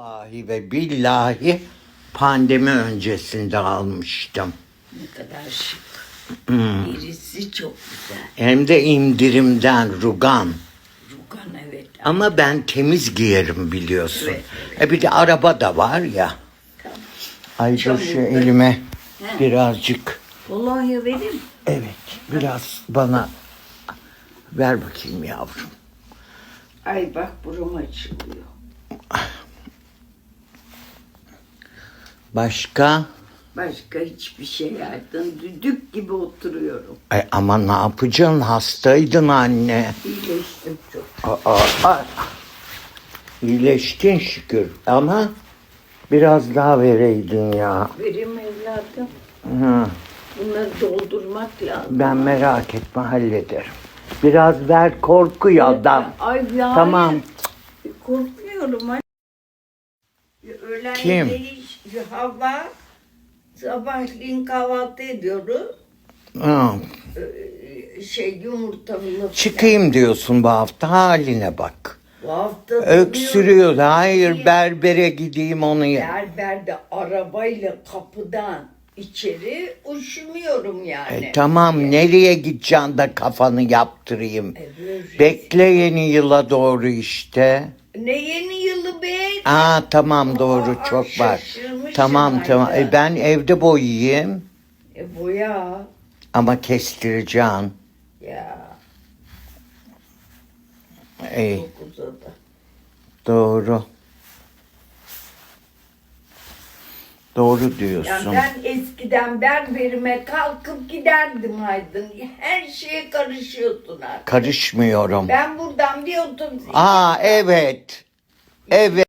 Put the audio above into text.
Vallahi ve billahi pandemi öncesinde almıştım. Ne kadar şık. Hmm. Birisi çok güzel. Hem de indirimden rugan. Rugan evet. Ama ben temiz giyerim biliyorsun. Evet, E bir de araba da var ya. Tamam. Ay dur şu elime He. birazcık. Kolonya vereyim. Evet biraz bana ver bakayım yavrum. Ay bak buram açılıyor. Başka? Başka hiçbir şey yaptın. Düdük gibi oturuyorum. Ay ama ne yapacaksın hastaydın anne. İyileştim çok. Aa, aa. İyileştin şükür ama biraz daha vereydin ya. Vereyim evladım. Hı. Bunları doldurmak lazım. Ben merak etme hallederim. Biraz ver korku ya da. Ay ya. Tamam. Korkmuyorum anne. Öğlen Kim? yemeği hava sabahleyin kahvaltı ediyoruz. Hı. Şey yumurtalı. Çıkayım diyorsun bu hafta haline bak. Bu hafta Öksürüyor. Hayır berbere gideyim onu ya. Berberde arabayla kapıdan içeri üşümüyorum yani. E, tamam nereye gideceksin da kafanı yaptırayım. E, böyle- Bekle yeni yıla doğru işte. Ne yeni? Aa tamam doğru Aa, çok var. Tamam tamam. E, ben evde boyayayım E, boya. ama kestireceğim. Ya Ey, çok uzadı. doğru. Doğru Ya diyorsun. ben eskiden berberime kalkıp giderdim Aydın. Her şeye karışıyorsun artık. Karışmıyorum. Ben buradan bir otobüs Aa evet. Evet.